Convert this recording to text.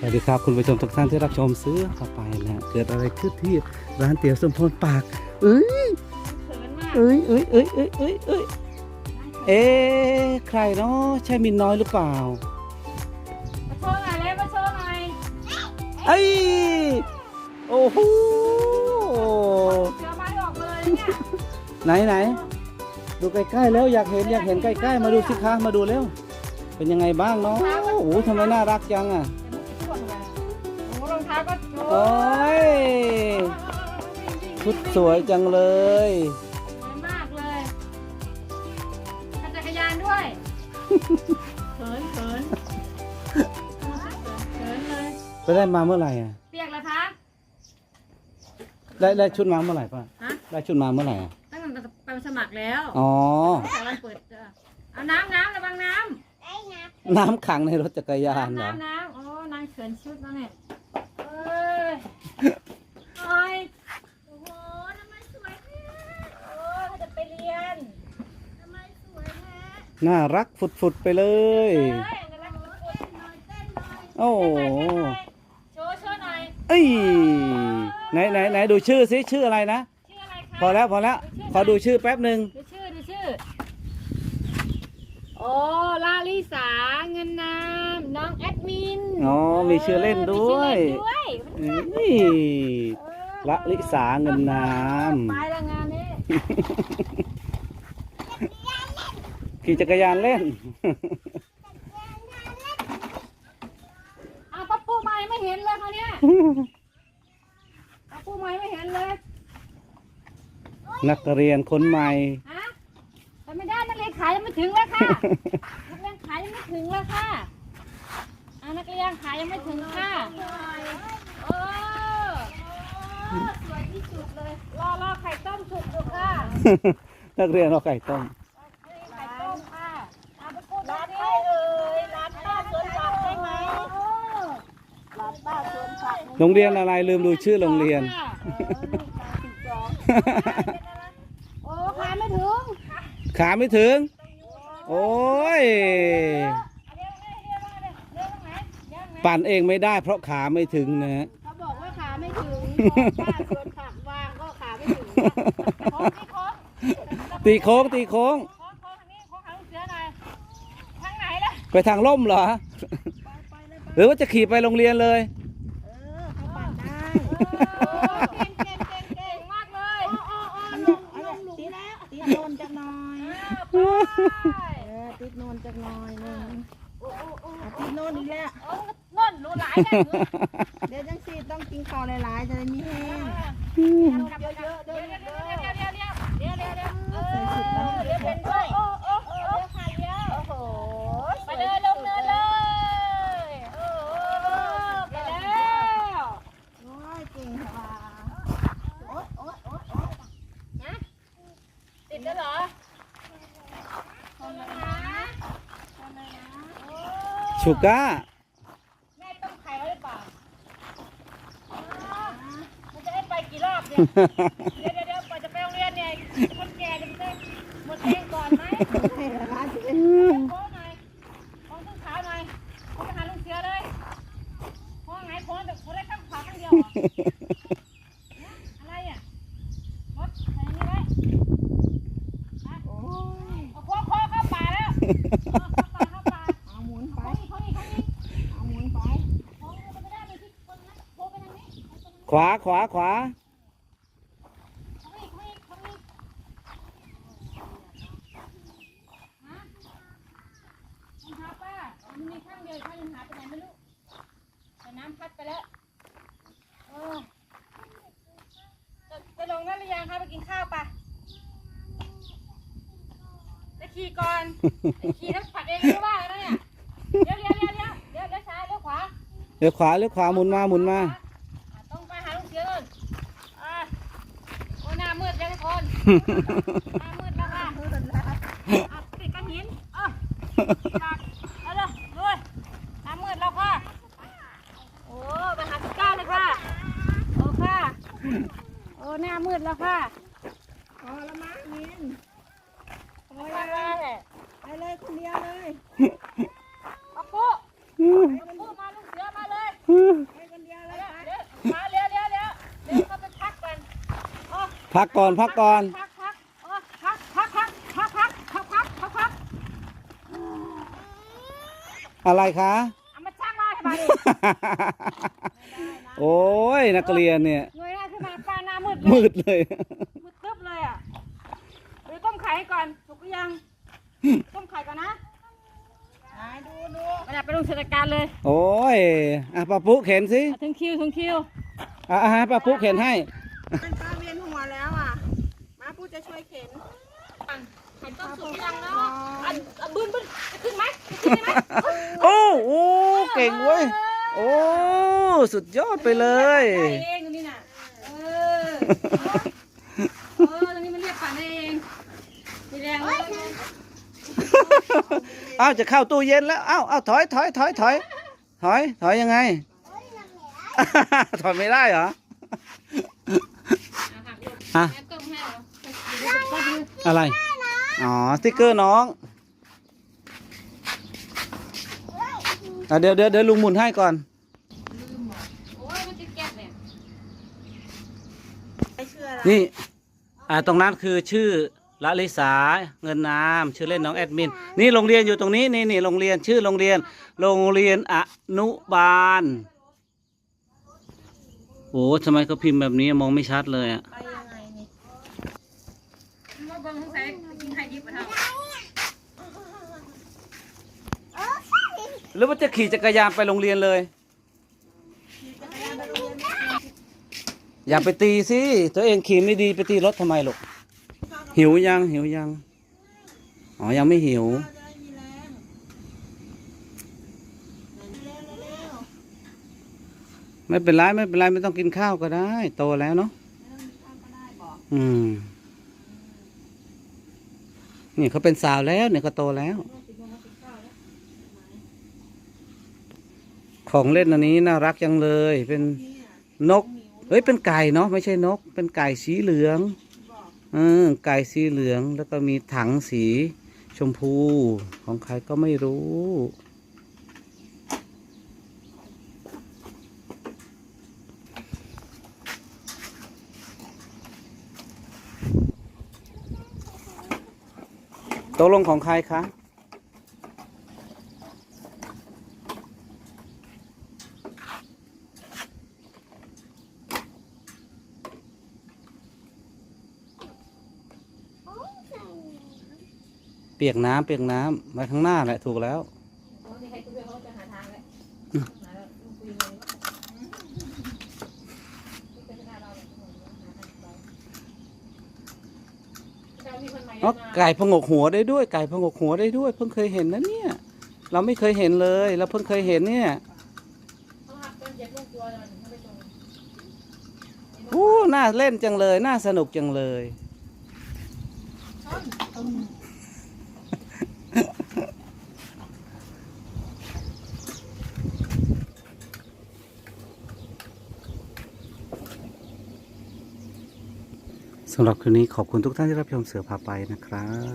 สวัสดีครับคุณผู้ชมทุกท่านที่รับชมซื้อเข้าไปนะเกิดอะไรขึ้นที่ร้านเตี๋ยวสมพรปากเอ้ยเขินมากเอ้ยเอ้ยเอ้ยเอ้ยเอ้ยเอ้ยเอ๊ะใครเนาะใช่มินน้อยหรือเปล่ามาโชว์หน่อยเลยมาโชว์หน่อยเอ้ยโอ้โหเสือไม้ออกเลยเนี่ยไหนไหนดูใกล้ๆแล้วอยากเห็นอยากเห็นใกล้ๆมาดูสิคะมาดูเร็วเป็นยังไงบ้างเนาะโอ้โหทำไมน่ารักจังอะ โชว์โอ้ยชุดสวยจังเลย สวยมากเลยขับจักรยานด้วยเขินเขินเขินเลย ไปได้มาเมื่อไหร่อะเปียกเหรอคะ ได้ได้ชุดมาเมื่อไหร่ป่ะฮะ ได้ชุดมาเมื่อไหร่อะตั้งแต่ไปสมัครแล้วอ๋อแต่วันเปิดเจอเอาน้ำน้ำระวังน้น้ำขังในรถจักรำยานเหรอ น้ำน้ำโอ้นางเขินชุดแล้วเนี่ยเอ้ย โอ้ยโอ้โหทำไมสวยแท้โอ้ยเขาจะไปเรียนทำไมสวยแท้น่ารักฝุดๆไปเลยเอ้ยเต้นหน่อยเต้นหน่อยโอ้โหเต้นหน่อยเต้นหน่อยโชว์โชว์หน่อยเอ้ยไหนไหนไหนดูชื่อซิชื่ออะไรนะ ชื่ออะไรคะพอแล้วพอแล้ว ขอดูชื่อแป๊บหนึ่งดูชื่อดูชื่อโอ้ลาลิสาเงินนามน้องแอดมินอ๋อมีชื่อเล่นด้วยมีชื่อเล่นด้วย นี่ เออ ละลิสาเงินน้ไปแล้วงานนี้ำ ขี่จักรยานเล่นอ้าวป้าปูไม้ไม่เห็นเลยเขาเนี่ยป้าปูไม้ไม่เห็นเลย นักเรียนคนใหม่ ฮะไปไม่ได้นักเรียนขายยังไม่ถึงเลยค่ะ นักเรียนขายยังไม่ถึงเลยค่ะอ่านักเรียนขายยังไม่ถึงค่ะ โอ้ สวยที่สุดเลย รอรอไข่ต้มสุกดูค่ะนักเรียนเอาไก่ต้มไข่ต้มค่ะเอาไปพูดร้านใครเอ่ยร้านป้าสวนผักใช่ไหมร้านป้าสวนผักโรงเรียนอะไรลืมดูชื่อโรงเรียน โอ้ขายไม่ถึงขาไม่ถึง โอ้ย ปั่นเองไม่ได้เพราะขาไม่ถึงนะฮะ สวนผักวางก็ขาไม่ถึงโค้งที่โค้งตีโค้งตีโค้ง โค้งโค้งทางนี้โค้งทางลูกเสือหน่อยทางไหนล่ะไปทางล่มเหรอหรือว่าจะขี่ไปโรงเรียนเลยเก่งเก่งเก่งเก่งมากเลยอ๋ออ๋อลงลงหลุมแล้วติดโนนจักหน่อย เออติดโนนจักหน่อยหนึงอะติดโนนอีกแล้ว โอ้ รู้หลายเดี๋ยวจังสีต้องกินข้าวหลายๆจะได้มีแห้งเยอะๆเด้อเด้อเดี๋ยวเดี๋ยวเดี๋ยวเออเดี๋ยวเป็นด้วยโอ้โอ้โอ้ค่ะเดี๋ยวโอ้โหไปเลยลงเนินเลยโอ้โหไปแล้วโอ้ยเก่งค่ะโอ๊ยโอ๊ยโอ๊ยโอ๊ยนะติดแล้วเหรอคนละนะคนละนะชูก้า ดี๋ยวเดี๋ยวเดี๋ยวก่อนจะไปโรงเรียนเนี่ยคนแก่จะไปหมดเพลงก่อนไหมโค้งหน่อยโค้งต้นขาหน่อยโค้งไปหาลุงเสือเลยโค้งไงโค้งแต่โค้งได้ข้างขวาข้างเดียวเหรอเนี่ยอะไรอะรถไหนนี่ไว้โอ้ยเอาโค้งโค้งเข้าป่าแล้วเอาเข้าป่าเข้าป่าำพัดไปแล้วเออจะจะลงนั่นหรือยังคะไปกินข้าวปะจะขี่ก่อนขี่แล้วปัดเองไม่ว่าแล้วเนี่ยเดี๋ยวเดี๋ยวเดี๋ยวเดี๋ยวเดี๋ยวเดี๋ยวซ้ายเดี๋ยวขวาเดี๋ยวขวาเดี๋ยวขวาหมุนมาหมุนมา อะต้องไปหาลูกเสือเลยอะโอ้หน้ามืดเลยทุกคนหน้ามืดแล้วค่ะอะติดกันหินเอะตัก ดแล้วค่ะพอละมั้งมินพอล้ไปเลยคนเดียวเลยปะปุ๊ปุ๊มาลูกเสือมาเลยไปเดียเร็วเร็วเร็เร็วพักกันพักก่อนพักก่อนอะไรคะโอ้ยนักเรียนเนี่ย ป้าหน้ามืดมืดเลย มืดตึ๊บเลยอะเดี๋ยวต้มไข่ให้ก่อนสุกหรือยัง ต้มไข่ก่อนนะไหนดูดูไปดับไปลงเศรษฐการเลยโอ้ยอะป้าปุ๊เข็นสิอะถึงคิวถึงคิว อะอะให้ป้าปุ๊เข็นให้ มันป้าเวียนหัวแล้วอะมาพูดจะช่วยเข็นไข่ต้มสุกหรือยังเนาะอันอันบึ้นบึ้นจะขึ้นไหมจะขึ้นไหมโอ้โอ้เก่งเว้ย โอ้ สุดยอดไปเลย ได้เองตรงนี้น่ะ เออ เออตรงนี้มันเรียกฝันได้เองมีแรงเลยเอ้าจะเข้าตู้เย็นแล้วเอ้าเอ้าถอยถอยถอยถอยถอยถอยยังไง ถอยไม่ได้เหรออะอเดี๋ยวต้มให้อะไร อ๋อสติ๊กเกอร์น้องอะเดี๋ยวเดี๋ยวเดี๋ยวลุงหมุนให้ก่อน โอ้ยมันจะแก๊บเนี่ย ไม่เชื่ออะไร นี่อ่าตรงนั้นคือชื่อละลิสาเงินนามชื่อเล่นน้องแอดมิน นี่โรงเรียนอยู่ตรงนี้นี่นี่โรงเรียนชื่อโรงเรียน โรงเรียนอนุบาลโอ้ทำไมเขาพิมพ์แบบนี้มองไม่ชัดเลยอะไปยังไงนี่มาเบิ่งสงสัยกินไข่ดิบปะเท่าหรือว่าจะขี่จักรยานไปโรงเรียนเลย อย่าไปตีสิ ตัวเองขี่ไม่ดีไปตีรถทำไมลูก หิวยัง หิวยัง อ๋อ ยังไม่หิว ไม่เป็นไร ไม่เป็นไร ไม่ต้องกินข้าวก็ได้ โตแล้วเนาะอืม นี่เขาเป็นสาวแล้ว เนี่ยเขาโตแล้ว ของเล่นอันนี้น่ารักจังเลย เป็นนก เฮ้ยเป็นไก่เนาะไม่ใช่นก เป็นไก่สีเหลืองเออไก่สีเหลืองแล้วก็มีถังสีชมพูของใครก็ไม่รู้ตกลงของใครคะ เปียกน้ำเปียกน้ำไว้ข้างหน้าแหละถูกแล้วนี่ใครคุยเขาจะหาทางแล้วหาแล้วลุงคุยเลยจะมีคนใหม่อ๋อมาไก่พงกหัวได้ด้วย ไก่พงกหัวได้ด้วย เพิ่งเคยเห็นนะเนี่ย เราไม่เคยเห็นเลยเราเพิ่งเคยเห็นเนี่ยเขาหักต้นเจ็บลูกตัวเลยมันเขาไปตรงโอ้น่าเล่นจังเลย น่าสนุกจังเลย สำหรับคืนนี้ขอบคุณทุกท่านที่รับชมเสือพาไปนะครับ